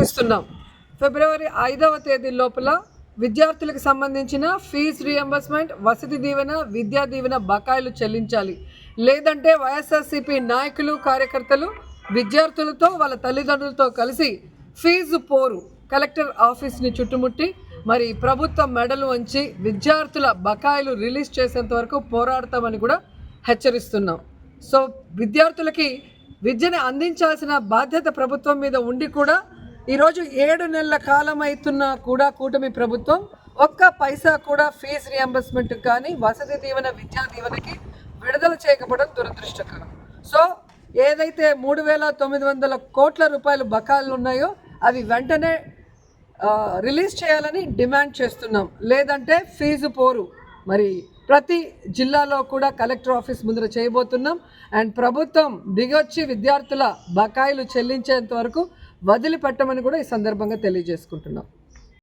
ప్రకటిస్తున్నాం ఫిబ్రవరి ఐదవ తేదీ లోపల విద్యార్థులకు సంబంధించిన ఫీజు రియంబర్స్మెంట్ వసతి దీవెన విద్యా దీవెన బకాయిలు చెల్లించాలి. లేదంటే వైఎస్ఆర్సీపీ నాయకులు కార్యకర్తలు విద్యార్థులతో వాళ్ళ తల్లిదండ్రులతో కలిసి ఫీజు పోరు. కలెక్టర్ ఆఫీస్ని చుట్టుముట్టి మరి ప్రభుత్వ మెడలు వంచి విద్యార్థుల బకాయిలు రిలీజ్ చేసేంత వరకు పోరాడతామని కూడా హెచ్చరిస్తున్నాం. సో విద్యార్థులకి విద్యను అందించాల్సిన బాధ్యత ప్రభుత్వం మీద ఉండి కూడా ఈరోజు ఏడు నెలల కాలం అవుతున్నా కూడా కూటమి ప్రభుత్వం ఒక్క పైసా కూడా ఫీజు రియంబర్స్మెంట్ కానీ వసతి దీవెన విద్యా దీవెనకి విడుదల చేయకపోవడం దురదృష్టకరం. సో ఏదైతే మూడు వేల తొమ్మిది వందల కోట్ల రూపాయలు బకాయిలు ఉన్నాయో అవి వెంటనే రిలీజ్ చేయాలని డిమాండ్ చేస్తున్నాం. లేదంటే ఫీజు పోరు. మరి ప్రతి జిల్లాలో కూడా కలెక్టర్ ఆఫీస్ ముందర చేయబోతున్నాం. అండ్ ప్రభుత్వం దిగొచ్చి విద్యార్థుల బకాయిలు చెల్లించేంత వరకు వదిలిపెట్టమని కూడా ఈ సందర్భంగా తెలియజేసుకుంటున్నాం.